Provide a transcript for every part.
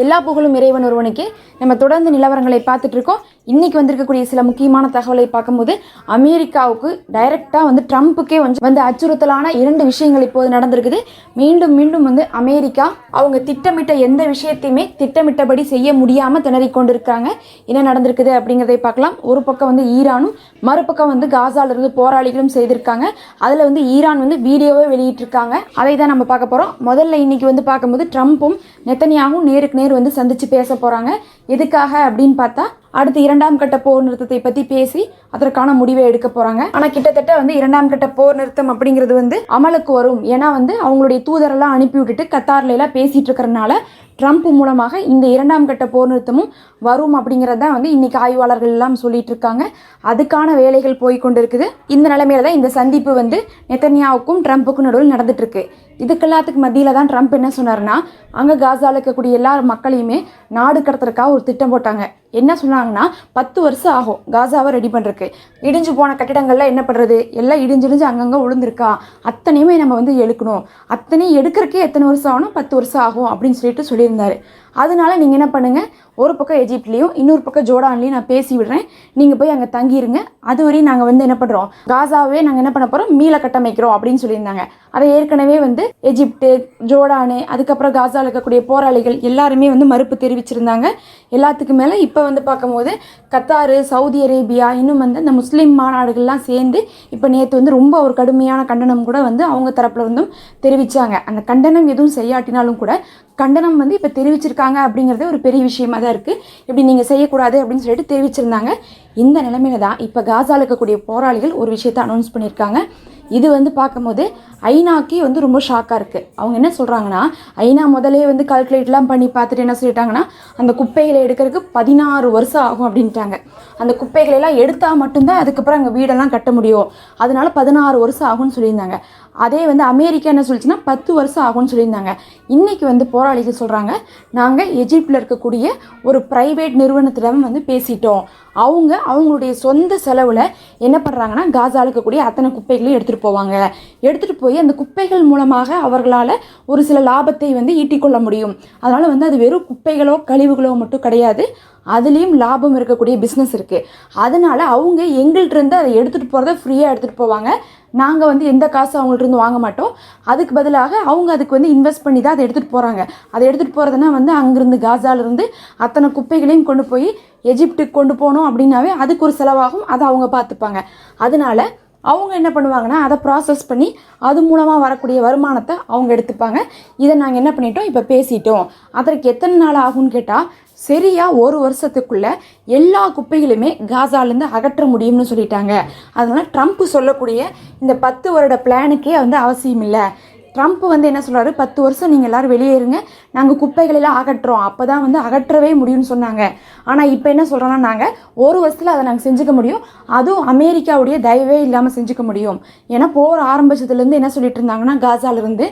எல்லா புகழும் இறைவன் ஒருவனுக்கு. நம்ம தொடர்ந்து நிலவரங்களை பார்த்துட்டு இருக்கோம். இன்னைக்கு வந்திருக்கக்கூடிய சில முக்கியமான தகவலை பார்க்கும்போது அமெரிக்காவுக்கு டைரக்டாக வந்து ட்ரம்ப்புக்கே வந்து வந்து அச்சுறுத்தலான இரண்டு விஷயங்கள் இப்போது நடந்திருக்குது. மீண்டும் மீண்டும் வந்து அமெரிக்கா அவங்க திட்டமிட்ட எந்த விஷயத்தையுமே திட்டமிட்டபடி செய்ய முடியாமல் திணறிக் கொண்டிருக்காங்க என்ன நடந்திருக்குது அப்படிங்கிறதை பார்க்கலாம். ஒரு பக்கம் வந்து ஈரானும் மறுபக்கம் வந்து காசால இருந்து போராளிகளும் செய்திருக்காங்க. அதில் வந்து ஈரான் வந்து வீடியோவே வெளியிட்டிருக்காங்க. அதை தான் நம்ம பார்க்க போகிறோம் முதல்ல இன்னைக்கு வந்து பார்க்கும்போது ட்ரம்ப்பும் நெத்தனியாகவும் நேருக்கு பேர் வந்து சந்திச்சு பேச போகிறாங்க எதுக்காக அப்படின்னு பார்த்தா அடுத்து இரண்டாம் கட்ட போர் நிறுத்தத்தை பற்றி பேசி அதற்கான முடிவை எடுக்க போகிறாங்க ஆனால் கிட்டத்தட்ட வந்து இரண்டாம் கட்ட போர் நிறுத்தம் அப்படிங்கிறது வந்து அமலுக்கு வரும். ஏன்னா வந்து அவங்களுடைய தூதரெல்லாம் அனுப்பி விட்டுட்டு கத்தார்ல எல்லாம் பேசிட்டு ட்ரம்ப் மூலமாக இந்த இரண்டாம் கட்ட போர் நிறுத்தமும் வரும் அப்படிங்கிறது தான் வந்து இன்னைக்கு ஆய்வாளர்கள் எல்லாம் சொல்லிட்டு இருக்காங்க. அதுக்கான வேலைகள் போய் கொண்டிருக்குது இந்த நிலைமையில தான் இந்த சந்திப்பு வந்து நெத்தன்யாவுக்கும் ட்ரம்ப்புக்கும் நடுவில் நடந்துட்டுருக்கு இதுக்கெல்லாத்துக்கு மத்தியில் தான் ட்ரம்ப் என்ன சொன்னார்னா அங்கே காசாவில் இருக்கக்கூடிய எல்லா மக்களையுமே நாடு கடத்துறதுக்காக ஒரு திட்டம் போட்டாங்க. என்ன சொன்னாங்கன்னா பத்து வருஷம் ஆகும் காசாவை ரெடி பண்ணுறக்கு இடிஞ்சு போன கட்டிடங்கள்லாம் என்ன பண்ணுறது எல்லாம் இடிஞ்சு இடிஞ்சு அங்கங்கே விழுந்திருக்கா அத்தனையுமே நம்ம வந்து எடுக்கணும். அத்தனையும் எடுக்கிறக்கே எத்தனை வருஷம் ஆகணும்? பத்து வருஷம் ஆகும் அப்படின்னு சொல்லிட்டு சொல்லியிருந்தாரு அதனால நீங்கள் என்ன பண்ணுங்கள் ஒரு பக்கம் எஜிப்ட்லேயும் இன்னொரு பக்கம் ஜோர்டான்லேயும் நான் பேசி விடுறேன். நீங்கள் போய் அங்கே தங்கிடுங்க அது வரையும் நாங்கள் வந்து என்ன பண்ணுறோம் காசாவே நாங்கள் என்ன பண்ண போகிறோம் மீள கட்டமைக்கிறோம் அப்படின்னு சொல்லியிருந்தாங்க. அதை ஏற்கனவே வந்து எஜிப்டு ஜோர்டானு அதுக்கப்புறம் காசாவில் இருக்கக்கூடிய போராளிகள் எல்லாருமே வந்து மறுப்பு தெரிவிச்சிருந்தாங்க. எல்லாத்துக்கு மேலே இப்போ வந்து பார்க்கும்போது கத்தாரு சவுதி அரேபியா இன்னும் வந்து இந்த முஸ்லீம் மாநாடுகள்லாம் சேர்ந்து இப்போ நேற்று வந்து ரொம்ப ஒரு கடுமையான கண்டனம் கூட வந்து அவங்க தரப்பில் வந்தும் தெரிவித்தாங்க அந்த கண்டனம் எதுவும் செய்யாட்டினாலும் கூட கண்டனம் வந்து இப்போ தெரிவிச்சிருக்காங்க. இருக்காங்க அப்படிங்கிறதே ஒரு பெரிய விஷயமா தான் இருக்குது இப்படி நீங்கள் செய்யக்கூடாது அப்படின்னு சொல்லிட்டு தெரிவிச்சிருந்தாங்க. இந்த நிலைமையில தான் இப்போ காசாவில் இருக்கக்கூடிய போராளிகள் ஒரு விஷயத்தை அனௌன்ஸ் பண்ணியிருக்காங்க. இது வந்து பார்க்கும்போது ஐநாக்கே வந்து ரொம்ப ஷாக்காக இருக்குது அவங்க என்ன சொல்கிறாங்கன்னா ஐநா முதலே வந்து கால்குலேட்லாம் பண்ணி பார்த்துட்டு என்ன சொல்லிட்டாங்கன்னா அந்த குப்பைகளை எடுக்கிறதுக்கு பதினாறு வருஷம் ஆகும் அப்படின்ட்டாங்க. அந்த குப்பைகளை எல்லாம் எடுத்தால் மட்டும்தான் அதுக்கப்புறம் அங்கே வீடெல்லாம் கட்ட முடியும். அதனால பதினாறு வருஷம் ஆகும்னு சொல்லியிருந்தாங்க. அதே வந்து அமெரிக்கா என்ன சொல்லிச்சுன்னா பத்து வருஷம் ஆகும்னு சொல்லியிருந்தாங்க. இன்றைக்கி வந்து போராளிகள் சொல்கிறாங்க நாங்கள் எஜிப்டில் இருக்கக்கூடிய ஒரு ப்ரைவேட் நிறுவனத்திடம் வந்து பேசிட்டோம். அவங்க அவங்களுடைய சொந்த செலவில் என்ன பண்ணுறாங்கன்னா காசால இருக்கக்கூடிய அத்தனை குப்பைகளையும் எடுத்துகிட்டு போவாங்க. எடுத்துகிட்டு போய் அந்த குப்பைகள் மூலமாக அவர்களால் ஒரு சில லாபத்தை வந்து ஈட்டிக்கொள்ள முடியும். அதனால் வந்து அது வெறும் குப்பைகளோ கழிவுகளோ மட்டும் கிடையாது. அதுலேயும் லாபம் இருக்கக்கூடிய பிஸ்னஸ் இருக்குது அதனால அவங்க எங்கள்கிட்ட இருந்து அதை எடுத்துகிட்டு போகிறத ஃப்ரீயாக எடுத்துகிட்டு போவாங்க. நாங்கள் வந்து எந்த காசும் அவங்கள்ட்ட இருந்து வாங்க மாட்டோம். அதுக்கு பதிலாக அவங்க அதுக்கு வந்து இன்வெஸ்ட் பண்ணி தான் அதை எடுத்துகிட்டு போகிறாங்க அதை எடுத்துகிட்டு போகிறதுனா வந்து அங்கேருந்து காசாலேருந்து அத்தனை குப்பைகளையும் கொண்டு போய் எஜிப்டுக்கு கொண்டு போகணும் அப்படின்னாவே அதுக்கு ஒரு செலவாகும். அதை அவங்க பார்த்துப்பாங்க. அதனால அவங்க என்ன பண்ணுவாங்கன்னா அதை ப்ராசஸ் பண்ணி அது மூலமாக வரக்கூடிய வருமானத்தை அவங்க எடுத்துப்பாங்க. இதை நாங்கள் என்ன பண்ணிட்டோம்? இப்போ பேசிட்டோம். அதற்கு எத்தனை நாள் ஆகும்னு கேட்டால் சரியா ஒரு வருஷத்துக்குள்ள எல்லா குப்பைகளுமே காசாலேருந்து அகற்ற முடியும்னு சொல்லிட்டாங்க. அதனால ட்ரம்ப் சொல்லக்கூடிய இந்த பத்து வருட பிளானுக்கே வந்து அவசியம் இல்லை. ட்ரம்ப் வந்து என்ன சொல்கிறாரு பத்து வருஷம் நீங்கள் எல்லாரும் வெளியேறுங்க நாங்கள் குப்பைகளெல்லாம் அகற்றுறோம். அப்போ தான் வந்து அகற்றவே முடியும்னு சொன்னாங்க. ஆனால் இப்போ என்ன சொல்கிறோன்னா நாங்கள் ஒரு வருஷத்தில் அதை நாங்கள் செஞ்சுக்க முடியும். அதுவும் அமெரிக்காவுடைய தயவே இல்லாமல் செஞ்சுக்க முடியும். ஏன்னா போர் ஆரம்பிச்சதுலேருந்து என்ன சொல்லிட்டு இருந்தாங்கன்னா காசாலிருந்து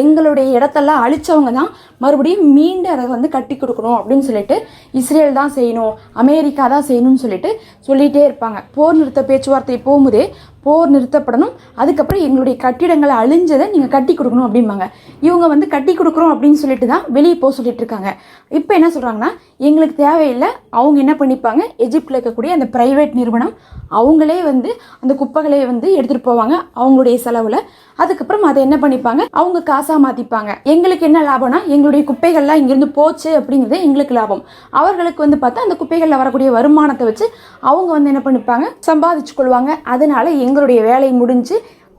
எங்களுடைய இடத்தெல்லாம் அழிச்சவங்க தான் மறுபடியும் மீண்டு அதை வந்து கட்டி கொடுக்கணும் அப்படின்னு சொல்லிட்டு இஸ்ரேல் தான் செய்யணும் அமெரிக்கா தான் செய்யணும்னு சொல்லிட்டு சொல்லிகிட்டே இருப்பாங்க. போர் நிறுத்த பேச்சுவார்த்தை போகும்போதே போர் நிறுத்தப்படணும். அதுக்கப்புறம் எங்களுடைய கட்டிடங்களை அழிஞ்சதை நீங்கள் கட்டி கொடுக்கணும் அப்படிம்பாங்க. இவங்க வந்து கட்டி கொடுக்குறோம் அப்படின்னு சொல்லிட்டு தான் வெளியே போக சொல்லிட்டு இருக்காங்க. இப்போ என்ன சொல்கிறாங்கன்னா எங்களுக்கு தேவையில்லை. அவங்க என்ன பண்ணிப்பாங்க? எஜிப்டில் இருக்கக்கூடிய அந்த ப்ரைவேட் நிறுவனம் அவங்களே வந்து அந்த குப்பைகளை வந்து எடுத்துகிட்டு போவாங்க அவங்களுடைய செலவில். அதுக்கப்புறம் அதை என்ன பண்ணிப்பாங்க? அவங்க காசாக மாற்றிப்பாங்க எங்களுக்கு என்ன லாபம்னா எங்களுடைய குப்பைகள்லாம் இங்கேருந்து போச்சு அப்படிங்கிறது எங்களுக்கு லாபம். அவர்களுக்கு வந்து பார்த்தா அந்த குப்பைகளில் வரக்கூடிய வருமானத்தை வச்சு அவங்க வந்து என்ன பண்ணிப்பாங்க? சம்பாதிச்சு கொள்வாங்க. அதனால எங்களுடைய வேலை முடிஞ்சு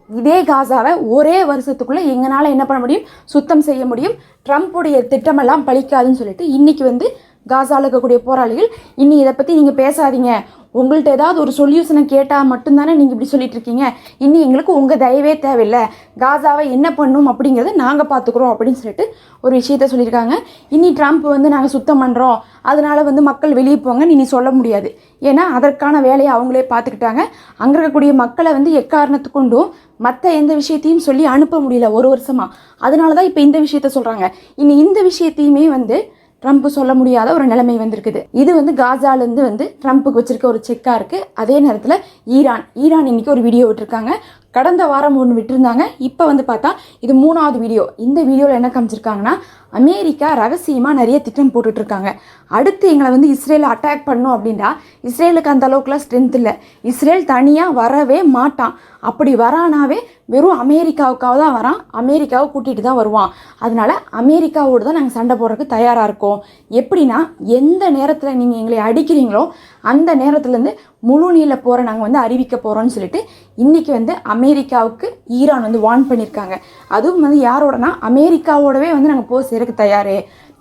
இதே காசாவை ஒரே வருஷத்துக்குள்ள எங்களால் என்ன பண்ண முடியும்? சுத்தம் செய்ய முடியும். ட்ரம்ப்புடைய திட்டமெல்லாம் பலிக்காதுன்னு சொல்லிட்டு இன்னைக்கு வந்து காசாவில் இருக்கக்கூடிய போராளிகள் இனி இதை பற்றி நீங்கள் பேசாதீங்க. உங்கள்கிட்ட ஏதாவது ஒரு சொல்யூஷனை கேட்டால் மட்டும்தானே நீங்கள் இப்படி சொல்லிட்டு இருக்கீங்க. இனி எங்களுக்கு உங்கள் தயவே தேவையில்லை. காசாவை என்ன பண்ணும் அப்படிங்கிறத நாங்கள் பார்த்துக்குறோம் அப்படின்னு சொல்லிட்டு ஒரு விஷயத்த சொல்லியிருக்காங்க. இனி ட்ரம்ப் வந்து நாங்கள் சுத்தம் பண்ணுறோம் அதனால் வந்து மக்கள் வெளியே போங்கன்னு இனி சொல்ல முடியாது. ஏன்னா அதற்கான வேலையை அவங்களே பார்த்துக்கிட்டாங்க அங்கே இருக்கக்கூடிய மக்களை வந்து எக்காரணத்து கொண்டும் மற்ற எந்த விஷயத்தையும் சொல்லி அனுப்ப முடியல ஒரு வருஷமாக அதனால தான் இப்போ இந்த விஷயத்த சொல்கிறாங்க இனி இந்த விஷயத்தையுமே வந்து ட்ரம்ப் சொல்ல முடியாத ஒரு நிலைமை வந்திருக்குது. இது வந்து காசாலேருந்து வந்து ட்ரம்ப்புக்கு வச்சிருக்க ஒரு செக்காக இருக்குது அதே நேரத்தில் ஈரான் ஈரான் இன்னைக்கு ஒரு வீடியோ விட்டுருக்காங்க. கடந்த வாரம் ஒன்று விட்டுருந்தாங்க. இப்போ வந்து பார்த்தா இது மூணாவது வீடியோ இந்த வீடியோவில் என்ன காமிச்சிருக்காங்கன்னா அமெரிக்கா ரகசியமாக நிறைய திட்டம் போட்டுட்ருக்காங்க. அடுத்து எங்களை வந்து இஸ்ரேலை அட்டாக் பண்ணோம் அப்படின்னா இஸ்ரேலுக்கு அந்த அளவுக்குலாம் ஸ்ட்ரென்த் இல்லை. இஸ்ரேல் தனியாக வரவே மாட்டான். அப்படி வரானாவே வெறும் அமெரிக்காவுக்காக தான் வரான். அமெரிக்காவை கூட்டிகிட்டு தான் வருவான். அதனால அமெரிக்காவோடு தான் நாங்கள் சண்டை போடுறதுக்கு தயாராக இருக்கோம். எப்படின்னா எந்த நேரத்தில் நீங்கள் எங்களை அடிக்கிறீங்களோ அந்த நேரத்துலேருந்து முழு நீள போரை நாங்கள் வந்து அறிவிக்க போகிறோம்னு சொல்லிட்டு இன்றைக்கி வந்து அமெரிக்காவுக்கு ஈரான் வந்து வார்ன் பண்ணியிருக்காங்க அதுவும் வந்து யாரோடனா? அமெரிக்காவோடவே வந்து நாங்கள் போர் செய்கிறதுக்கு தயார்.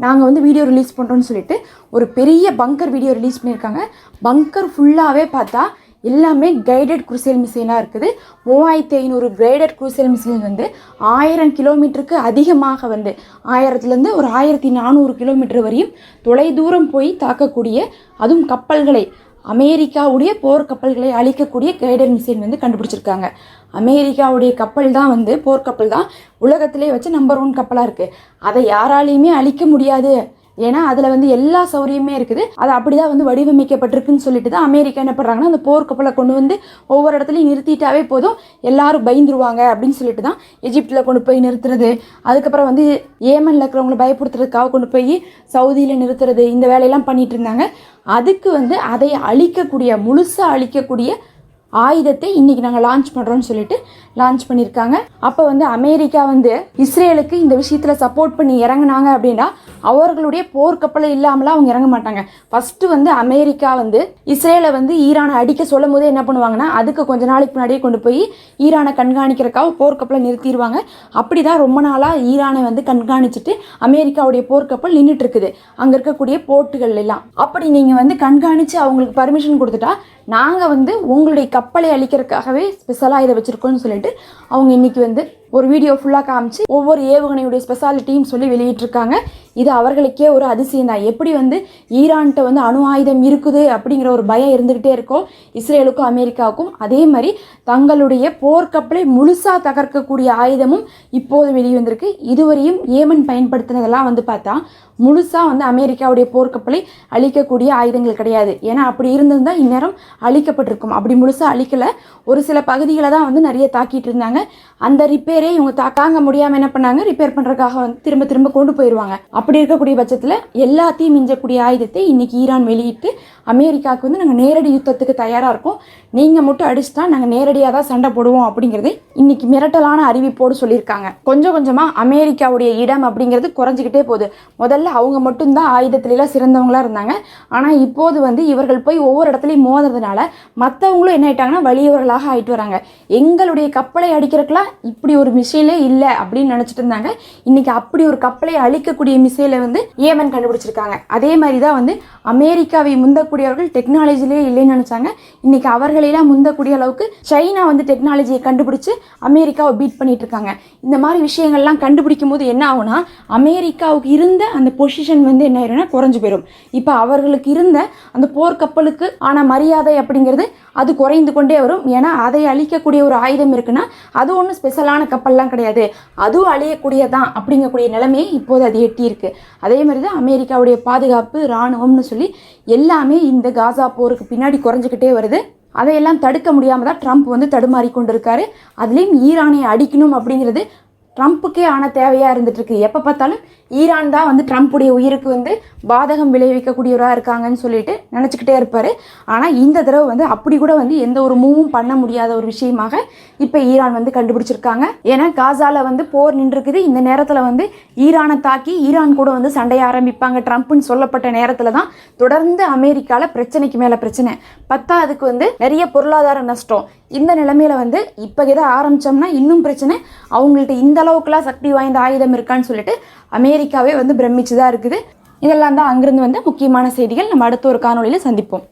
நாங்கள் வந்து வீடியோ ரிலீஸ் பண்ணுறோன்னு சொல்லிட்டு ஒரு பெரிய பங்கர் வீடியோ ரிலீஸ் பண்ணியிருக்காங்க பங்கர் ஃபுல்லாகவே பார்த்தா எல்லாமே கைடட் குருசேல் மிசைனாக இருக்குது. மூவாயிரத்தி ஐநூறு கைடட் குருசேல் மிசைல் வந்து ஆயிரம் கிலோமீட்டருக்கு அதிகமாக வந்து ஆயிரத்துலேருந்து ஒரு ஆயிரத்தி நானூறு கிலோமீட்டர் வரையும் தொலைதூரம் போய் தாக்கக்கூடிய அதுவும் கப்பல்களை அமெரிக்காவுடைய போர்க்கப்பல்களை அழிக்கக்கூடிய கைடன் மிசைல் வந்து கண்டுபிடிச்சிருக்காங்க. அமெரிக்காவுடைய கப்பல் தான் வந்து போர்க்கப்பல் தான் உலகத்திலே வச்சு நம்பர் ஒன் கப்பலாக இருக்குது அதை யாராலையுமே அழிக்க முடியாது. ஏன்னா அதில் வந்து எல்லா சௌரியமே இருக்குது. அது அப்படி தான் வந்து வடிவமைக்கப்பட்டிருக்குன்னு சொல்லிட்டு தான் அமெரிக்கா என்ன பண்ணுறாங்கன்னா அந்த போர்க்கப்பலை கொண்டு வந்து ஒவ்வொரு இடத்துலையும் நிறுத்திட்டாவே போதும். எல்லாரும் பயந்துருவாங்க அப்படின்னு சொல்லிட்டு தான் எஜிப்டில் கொண்டு போய் நிறுத்துறது. அதுக்கப்புறம் வந்து ஏமனில் இருக்கிறவங்களை பயப்படுத்துறதுக்காக கொண்டு போய் சவுதியில் நிறுத்துறது இந்த வேலையெல்லாம் பண்ணிட்டு இருந்தாங்க. அதுக்கு வந்து அதை அழிக்கக்கூடிய முழுசாக அழிக்கக்கூடிய ஆயுதத்தை இன்னைக்கு நாங்கள் லான்ச் பண்ணுறோம்னு சொல்லிட்டு லான்ச் பண்ணியிருக்காங்க அப்போ வந்து அமெரிக்கா வந்து இஸ்ரேலுக்கு இந்த விஷயத்தில் சப்போர்ட் பண்ணி இறங்குனாங்க அப்படின்னா அவர்களுடைய போர்க்கப்பல் இல்லாமலாம் அவங்க இறங்க மாட்டாங்க. ஃபஸ்ட்டு வந்து அமெரிக்கா வந்து இஸ்ரேலை வந்து ஈரானை அடிக்க சொல்லும் போதே என்ன பண்ணுவாங்கன்னா அதுக்கு கொஞ்ச நாளைக்கு முன்னாடியே கொண்டு போய் ஈரானை கண்காணிக்கிறக்காக போர்க்கப்பலை நிறுத்திடுவாங்க. அப்படி தான் ரொம்ப நாளாக ஈரானை வந்து கண்காணிச்சுட்டு அமெரிக்காவுடைய போர்க்கப்பல் நின்றுட்டு இருக்குது அங்கே இருக்கக்கூடிய போர்ட்டுகள் எல்லாம். அப்படி நீங்கள் வந்து கண்காணித்து அவங்களுக்கு பர்மிஷன் கொடுத்துட்டா நாங்கள் வந்து உங்களுடைய கப்பலை அழிக்கிறதுக்காகவே ஸ்பெஷலாக இதை வச்சுருக்கோம்னு சொல்லிட்டு அவங்க இன்னைக்கு வந்து ஒரு வீடியோ ஃபுல்லாக காமிச்சு ஒவ்வொரு ஏவுகணையுடைய ஸ்பெஷாலிட்டியும் சொல்லி வெளியிட்டிருக்காங்க. இது அவர்களுக்கே ஒரு அதிசயம் தான் எப்படி வந்து ஈரான்கிட்ட வந்து அணு ஆயுதம் இருக்குது அப்படிங்கிற ஒரு பயம் இருந்துக்கிட்டே இருக்கோ இஸ்ரேலுக்கும் அமெரிக்காவுக்கும். அதே மாதிரி தங்களுடைய போர்க்கப்பலை முழுசாக தகர்க்கக்கூடிய ஆயுதமும் இப்போது வெளிவந்திருக்கு. இதுவரையும் ஏமன் பயன்படுத்தினதெல்லாம் வந்து பார்த்தா முழுசாக வந்து அமெரிக்காவுடைய போர்க்கப்பலை அழிக்கக்கூடிய ஆயுதங்கள் கிடையாது. ஏன்னா அப்படி இருந்திருந்தால் இந்நேரம் அழிக்கப்பட்டிருக்கும். அப்படி முழுசாக அழிக்கலை. ஒரு சில பகுதிகளை தான் வந்து நிறைய தாக்கிட்டு இருந்தாங்க. அந்த ரிப்பேர் இவங்க தாக்காங்க முடியாமல் என்ன பண்ணாங்க? ரிப்பேர் பண்ணுறதுக்காக வந்து திரும்ப திரும்ப கொண்டு போயிடுவாங்க அப்படி இருக்கக்கூடிய பட்சத்தில் எல்லாத்தையும் மிஞ்சக்கூடிய ஆயுதத்தை இன்னைக்கு ஈரான் வெளியிட்டு அமெரிக்காவுக்கு வந்து நாங்கள் நேரடி யுத்தத்துக்கு தயாராக இருக்கோம். நீங்கள் மட்டும் அடிச்சுட்டா நாங்கள் நேரடியாக தான் சண்டை போடுவோம் அப்படிங்கிறது இன்னைக்கு மிரட்டலான அறிவிப்போடு சொல்லியிருக்காங்க. கொஞ்சம் கொஞ்சமாக அமெரிக்காவுடைய இடம் அப்படிங்கிறது குறைஞ்சிக்கிட்டே போகுது. முதல்ல அவங்க மட்டும்தான் ஆயுதத்துலலாம் சிறந்தவங்களா இருந்தாங்க. ஆனால் இப்போது வந்து இவர்கள் போய் ஒவ்வொரு இடத்துலையும் மோதுறதுனால மற்றவங்களும் என்ன ஆயிட்டாங்கன்னா வலியவர்களாக ஆயிட்டு வராங்க. எங்களுடைய கப்பலை அடிக்கிறதுக்கெல்லாம் இப்படி ஒரு மிசைலே இல்லை அப்படின்னு நினச்சிட்டு இருந்தாங்க. இன்னைக்கு அப்படி ஒரு கப்பலை அழிக்கக்கூடிய மிசைலை வந்து ஏமன் கண்டுபிடிச்சிருக்காங்க. அதே மாதிரி தான் வந்து அமெரிக்காவை முந்தக்கூடியவர்கள் டெக்னாலஜிலே இல்லைன்னு நினச்சாங்க. இன்னைக்கு அவர்களெல்லாம் முந்தக்கூடிய அளவுக்கு சைனா வந்து டெக்னாலஜியை கண்டுபிடிச்சு அமெரிக்காவை பீட் பண்ணிட்டு இருக்காங்க இந்த மாதிரி விஷயங்கள்லாம் கண்டுபிடிக்கும் போது என்ன ஆகும்னா அமெரிக்காவுக்கு இருந்த அந்த பொசிஷன் வந்து என்ன ஆயிரும்னா குறைஞ்சு போயிடும் இப்போ அவர்களுக்கு இருந்த அந்த போர்க்கப்பலுக்கு ஆன மரியாதை அப்படிங்கிறது அது குறைந்து கொண்டே வரும். ஏன்னா அதை அழிக்கக்கூடிய ஒரு ஆயுதம் இருக்குன்னா அது ஒன்றும் ஸ்பெஷலான கப்பல்லாம் கிடையாது. அதுவும் அழியக்கூடியதான் அப்படிங்கக்கூடிய நிலைமையை இப்போது அது எட்டியிருக்கு அதே மாதிரி தான் அமெரிக்காவுடைய பாதுகாப்பு இராணுவம்னு சொல்லி எல்லாமே இந்த காசா போருக்கு பின்னாடி குறைஞ்சிக்கிட்டே வருது. அதையெல்லாம் தடுக்க முடியாமல் தான் ட்ரம்ப் வந்து தடுமாறி கொண்டிருக்காரு. அதுலேயும் ஈரானை அடிக்கணும் அப்படிங்கிறது ட்ரம்ப்புக்கே ஆன தேவையாக இருந்துட்டுருக்கு எப்போ பார்த்தாலும் ஈரான் தான் வந்து ட்ரம்ப்புடைய உயிருக்கு வந்து பாதகம் விளைவிக்கக்கூடியவராக இருக்காங்கன்னு சொல்லிட்டு நினச்சிக்கிட்டே இருப்பார். ஆனால் இந்த தடவை வந்து அப்படி கூட வந்து எந்த ஒரு மூவும் பண்ண முடியாத ஒரு விஷயமாக இப்போ ஈரான் வந்து கண்டுபிடிச்சிருக்காங்க. ஏன்னா காசாவில் வந்து போர் நின்றுருக்குது. இந்த நேரத்தில் வந்து ஈரானை தாக்கி ஈரான் கூட வந்து சண்டைய ஆரம்பிப்பாங்க. ட்ரம்ப்னு சொல்லப்பட்ட நேரத்தில் தான் தொடர்ந்து அமெரிக்காவில் பிரச்சனைக்கு மேலே பிரச்சனை. பத்தாவதுக்கு வந்து நிறைய பொருளாதார நஷ்டம். இந்த நிலைமையில வந்து இப்போ எதை ஆரம்பித்தோம்னா இன்னும் பிரச்சனை. அவங்கள்ட்ட இந்த அளவுக்குலாம் சக்தி வாய்ந்த ஆயுதம் இருக்கான்னு சொல்லிட்டு அமெரிக்காவே வந்து பிரமிச்சு தான் இருக்குது. இதெல்லாம் தான் அங்கிருந்து வந்து முக்கியமான செய்திகள். நம்ம அடுத்த ஒரு காணொளியில் சந்திப்போம்.